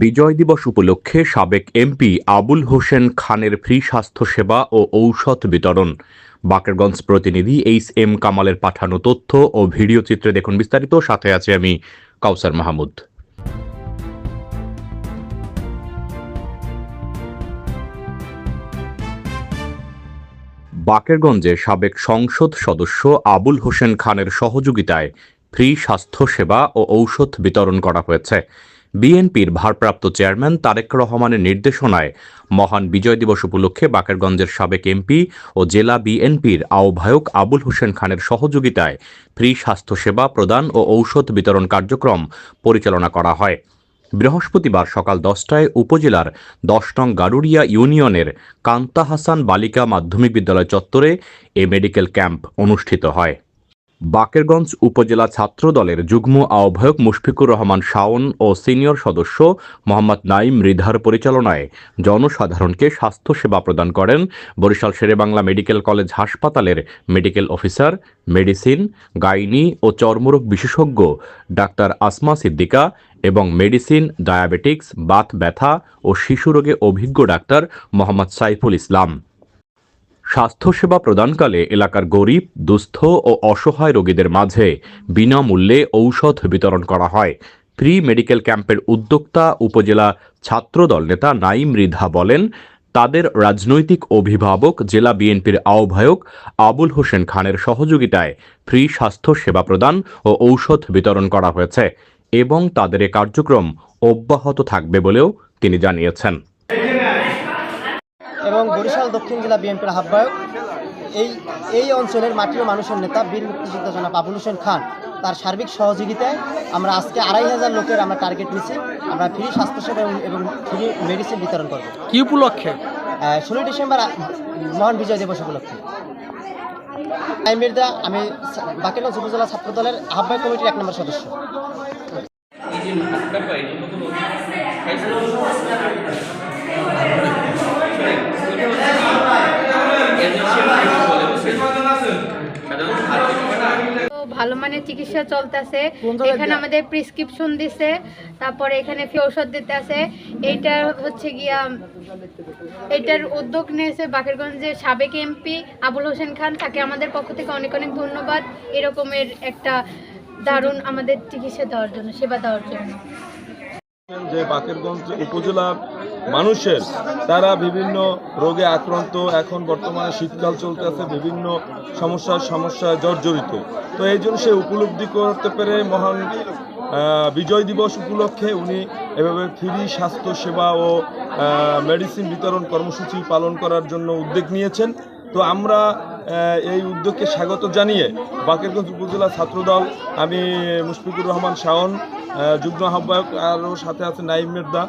বিজয় দিবস উপলক্ষে সাবেক এমপি আবুল হোসেন খানের ফ্রি স্বাস্থ্যসেবা ও ঔষধ বিতরণ। বাকেরগঞ্জ প্রতিনিধি এইচ এম কামালের পাঠানো তথ্য ও ভিডিও চিত্রে দেখুন বিস্তারিত। সাথে আছে আমি কাউসার মাহমুদ। বাকেরগঞ্জে সাবেক সংসদ সদস্য আবুল হোসেন খানের সহযোগিতায় ফ্রি স্বাস্থ্যসেবা ও ঔষধ বিতরণ করা হয়েছে। বিএনপির ভারপ্রাপ্ত চেয়ারম্যান তারেক রহমানের নির্দেশনায় মহান বিজয় দিবস উপলক্ষে বাকেরগঞ্জের সাবেক এমপি ও জেলা বিএনপির আহ্বায়ক আবুল হোসেন খানের সহযোগিতায় ফ্রি স্বাস্থ্যসেবা প্রদান ও ঔষধ বিতরণ কার্যক্রম পরিচালনা করা হয়। বৃহস্পতিবার সকাল দশটায় উপজেলার দশ নং ইউনিয়নের কান্তা হাসান বালিকা মাধ্যমিক বিদ্যালয় চত্বরে এ মেডিকেল ক্যাম্প অনুষ্ঠিত হয়। বাকেরগঞ্জ উপজেলা ছাত্র দলের যুগ্ম আহ্বায়ক মুশফিকুর রহমান শাওন ও সিনিয়র সদস্য মোহাম্মদ নাইম মৃধার পরিচালনায় জনসাধারণকে স্বাস্থ্যসেবা প্রদান করেন বরিশাল শেরেবাংলা মেডিকেল কলেজ হাসপাতালের মেডিকেল অফিসার, মেডিসিন, গাইনি ও চর্মরোগ বিশেষজ্ঞ ডাক্তার আসমা সিদ্দিকা এবং মেডিসিন, ডায়াবেটিক্স, বাত ব্যথা ও শিশু রোগে অভিজ্ঞ ডাক্তার মোহাম্মদ সাইফুল ইসলাম। স্বাস্থ্যসেবা প্রদানকালে এলাকার গরিব, দুস্থ ও অসহায় রোগীদের মাঝে বিনামূল্যে ঔষধ বিতরণ করা হয়। ফ্রি মেডিকেল ক্যাম্পের উদ্যোক্তা উপজেলা ছাত্রদল নেতা নাইম রিধা বলেন, তাদের রাজনৈতিক অভিভাবক জেলা বিএনপির আহ্বায়ক আবুল হোসেন খানের সহযোগিতায় ফ্রি স্বাস্থ্য সেবা প্রদান ও ঔষধ বিতরণ করা হয়েছে এবং তাদের এ কার্যক্রম অব্যাহত থাকবে বলেও তিনি জানিয়েছেন। এবং বরিশাল দক্ষিণ জেলা বিএনপির আহ্বায়ক। এই এই অঞ্চলের মাটি ও মানুষের নেতা বীর মুক্তিযোদ্ধা জনাব আবুল হোসেন খান। তার সার্বিক সহযোগিতায় আমরা আজকে আড়াই হাজার লোকের আমরা টার্গেট নিচ্ছি আমরা ফ্রি স্বাস্থ্যসেবা এবং- এবং ফ্রি মেডিসিন বিতরণ করব। কি উপলক্ষে? ষোলোই ডিসেম্বর মহান বিজয় দিবস উপলক্ষে। আমি মির্জা আমি বাকেরগঞ্জ উপজেলা ছাত্র দলের আহ্বায়ক কমিটির এক নম্বর সদস্য। মানের চিকিৎসা চলতেছে। এখানে আমাদের প্রেসক্রিপশন দিছে তারপরে এখানে ফি ঔষধ দিতে আছে এইটা হচ্ছে গিয়া এটার উদ্যোগ নিয়েছে বাকেরগঞ্জের সাবেক এমপি আবুল হোসেন খান। তাকে আমাদের পক্ষ থেকে অনেক অনেক ধন্যবাদ। এরকমের একটা দারুণ আমাদের চিকিৎসা দেওয়ার জন্য সেবা দেওয়ার জন্য। যে বাকেরগঞ্জ উপজেলার মানুষের তারা বিভিন্ন রোগে আক্রান্ত, এখন বর্তমানে শীতকাল চলতেছে, বিভিন্ন সমস্যার সমস্যায় জর্জরিত। তো এই জন্য সে উপলব্ধি করতে পেরে মহান বিজয় দিবস উপলক্ষে উনি এভাবে ফ্রি স্বাস্থ্য সেবা ও মেডিসিন বিতরণ কর্মসূচি পালন করার জন্য উদ্যোগ নিয়েছেন। তো আমরা এই উদ্যোগকে স্বাগত জানিয়ে বাকেরগঞ্জ উপজেলা ছাত্রদল, আমি মুশফিকুর রহমান শাওন যুগ্ম আহ্বায়ক আরও সাথে আছে নাইম মির্দা